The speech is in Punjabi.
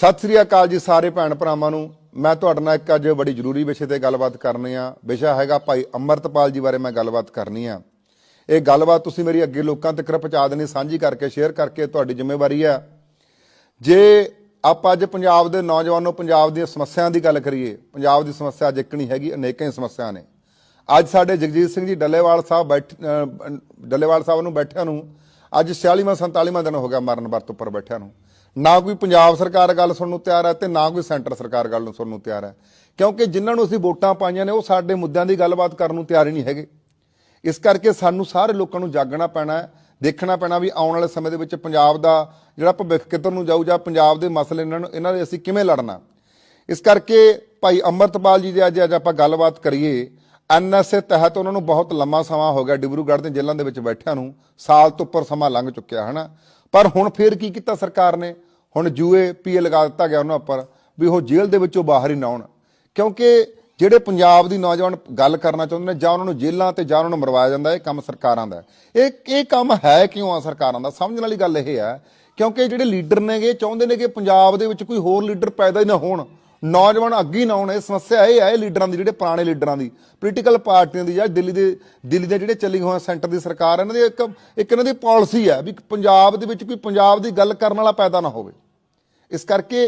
ਸਤਿ ਸ੍ਰੀ ਅਕਾਲ ਜੀ ਸਾਰੇ ਭੈਣ ਭਰਾਵਾਂ ਨੂੰ। ਮੈਂ ਤੁਹਾਡੇ ਨਾਲ ਇੱਕ ਅੱਜ ਬੜੀ ਜ਼ਰੂਰੀ ਵਿਸ਼ੇ ਤੇ ਗੱਲਬਾਤ ਕਰਨੀ ਆ। ਵਿਸ਼ਾ ਹੈਗਾ ਭਾਈ ਅੰਮ੍ਰਿਤਪਾਲ ਜੀ ਬਾਰੇ ਮੈਂ ਗੱਲਬਾਤ ਕਰਨੀ ਆ। ਇਹ ਗੱਲਬਾਤ ਤੁਸੀਂ ਮੇਰੀ ਅੱਗੇ ਲੋਕਾਂ ਤੱਕ ਪਹੁੰਚਾ ਦੇਣੀ, ਸਾਂਝੀ ਕਰਕੇ, ਸ਼ੇਅਰ ਕਰਕੇ ਤੁਹਾਡੀ ਜ਼ਿੰਮੇਵਾਰੀ ਆ। ਜੇ ਆਪਾਂ ਅੱਜ ਪੰਜਾਬ ਦੇ ਨੌਜਵਾਨੋ ਪੰਜਾਬ ਦੀਆਂ ਸਮੱਸਿਆਆਂ ਦੀ ਗੱਲ ਕਰੀਏ, ਪੰਜਾਬ ਦੀ ਸਮੱਸਿਆ ਅੱਜ ਇੱਕ ਨਹੀਂ ਹੈਗੀ, ਅਨੇਕਾਂ ਹੀ ਸਮੱਸਿਆ ਨੇ। ਅੱਜ ਸਾਡੇ ਜਗਜੀਤ ਸਿੰਘ ਜੀ ਡੱਲੇਵਾਲ ਸਾਹਿਬ ਬੈਠ ਡੱਲੇਵਾਲ ਸਾਹਿਬ ਨੂੰ ਬੈਠਿਆਂ ਨੂੰ ਅੱਜ 46ਵਾਂ 47ਵਾਂ ਦਿਨ ਹੋ ਗਿਆ ਮਰਨ ਵਰਤ ਉੱਪਰ ਬੈਠਿਆਂ ਨੂੰ। ਨਾ ਕੋਈ ਪੰਜਾਬ ਸਰਕਾਰ ਗੱਲ ਸੁਣਨ ਨੂੰ ਤਿਆਰ ਹੈ ਤੇ ਨਾ ਕੋਈ ਸੈਂਟਰ ਸਰਕਾਰ ਗੱਲ ਨੂੰ ਸੁਣਨ ਨੂੰ ਤਿਆਰ ਹੈ। ਕਿਉਂਕਿ ਜਿਨ੍ਹਾਂ ਨੂੰ ਅਸੀਂ ਵੋਟਾਂ ਪਾਈਆਂ ਨੇ, ਉਹ ਸਾਡੇ ਮੁੱਦਿਆਂ ਦੀ ਗੱਲਬਾਤ ਕਰਨ ਨੂੰ ਤਿਆਰ ਹੀ ਨਹੀਂ ਹੈਗੇ। ਇਸ ਕਰਕੇ ਸਾਨੂੰ ਸਾਰੇ ਲੋਕਾਂ ਨੂੰ ਜਾਗਣਾ ਪੈਣਾ ਹੈ, ਦੇਖਣਾ ਪੈਣਾ ਵੀ ਆਉਣ ਵਾਲੇ ਸਮੇਂ ਦੇ ਵਿੱਚ ਪੰਜਾਬ ਦਾ ਜਿਹੜਾ ਭਵਿੱਖ ਕਿੱਧਰ ਨੂੰ ਜਾਊ ਜਾਂ ਪੰਜਾਬ ਦੇ ਮਸਲੇ ਇਹਨਾਂ ਨੂੰ ਇਹਨਾਂ ਦੇ ਅਸੀਂ ਕਿਵੇਂ ਲੜਨਾ। ਇਸ ਕਰਕੇ ਭਾਈ ਅੰਮ੍ਰਿਤਪਾਲ ਜੀ ਦੇ ਅੱਜ ਅੱਜ ਆਪਾਂ ਗੱਲਬਾਤ ਕਰੀਏ ਐਨਐਸਏ ਤਹਿਤ ਉਹਨਾਂ ਨੂੰ ਬਹੁਤ ਲੰਮਾ ਸਮਾਂ ਹੋ ਗਿਆ ਡਿਬਰੂਗੜ੍ਹ ਦੇ ਜੇਲ੍ਹਾਂ ਦੇ ਵਿੱਚ ਬੈਠਿਆਂ ਨੂੰ, ਸਾਲ ਤੋਂ ਉੱਪਰ ਸਮਾਂ ਲੰਘ ਚੁੱਕਿਆ, ਹਨਾ? ਪਰ ਹੁਣ ਫੇਰ ਕੀ ਕੀਤਾ ਸਰਕਾਰ ਨੇ? ਹੁਣ ਜੂਏ ਪੀਏ ਲਗਾ ਦਿੱਤਾ ਗਿਆ ਉਹਨਾਂ ਉੱਪਰ ਵੀ ਉਹ ਜੇਲ੍ਹ ਦੇ ਵਿੱਚੋਂ ਬਾਹਰ ਹੀ ਨਾ ਆਉਣ। ਕਿਉਂਕਿ ਜਿਹੜੇ ਪੰਜਾਬ ਦੀ ਨੌਜਵਾਨ ਗੱਲ ਕਰਨਾ ਚਾਹੁੰਦੇ ਨੇ, ਜਾਂ ਉਹਨਾਂ ਨੂੰ ਜੇਲ੍ਹਾਂ ਤੇ ਜਾਂ ਉਹਨਾਂ ਨੂੰ ਮਰਵਾਇਆ ਜਾਂਦਾ, ਇਹ ਕੰਮ ਸਰਕਾਰਾਂ ਦਾ ਇਹ ਇਹ ਕੰਮ ਹੈ ਕਿਉਂ ਆ ਸਰਕਾਰਾਂ ਦਾ? ਸਮਝਣ ਵਾਲੀ ਗੱਲ ਇਹ ਹੈ, ਕਿਉਂਕਿ ਜਿਹੜੇ ਲੀਡਰ ਨੇਗੇ, ਇਹ ਚਾਹੁੰਦੇ ਨੇ ਕਿ ਪੰਜਾਬ ਦੇ ਵਿੱਚ ਕੋਈ ਹੋਰ ਲੀਡਰ ਪੈਦਾ ਹੀ ਨਾ ਹੋਣ। ਨੌਜਵਾਨ ਅੱਗੇ ਨਾ ਆਉਣ ਇਹ ਸਮੱਸਿਆ ਇਹ ਹੈ ਲੀਡਰਾਂ ਦੀ, ਜਿਹੜੇ ਪੁਰਾਣੇ ਲੀਡਰਾਂ ਦੀ ਪੋਲੀਟੀਕਲ ਪਾਰਟੀਆਂ ਦੀ ਜਾਂ ਦਿੱਲੀ ਦੇ ਦਿੱਲੀ ਦੇ ਜਿਹੜੇ ਚੱਲੀ ਹੋਏ ਸੈਂਟਰ ਦੀ ਸਰਕਾਰ ਇਹਨਾਂ ਦੀ ਇੱਕ ਇੱਕ ਇਹਨਾਂ ਦੀ ਪਾਲਿਸੀ ਹੈ ਵੀ ਪੰਜਾਬ ਦੇ ਵਿੱਚ ਕੋਈ ਪੰਜਾਬ ਦੀ ਗੱਲ ਕਰਨ ਵਾਲਾ ਪੈਦਾ ਨਾ ਹੋਵੇ। ਇਸ ਕਰਕੇ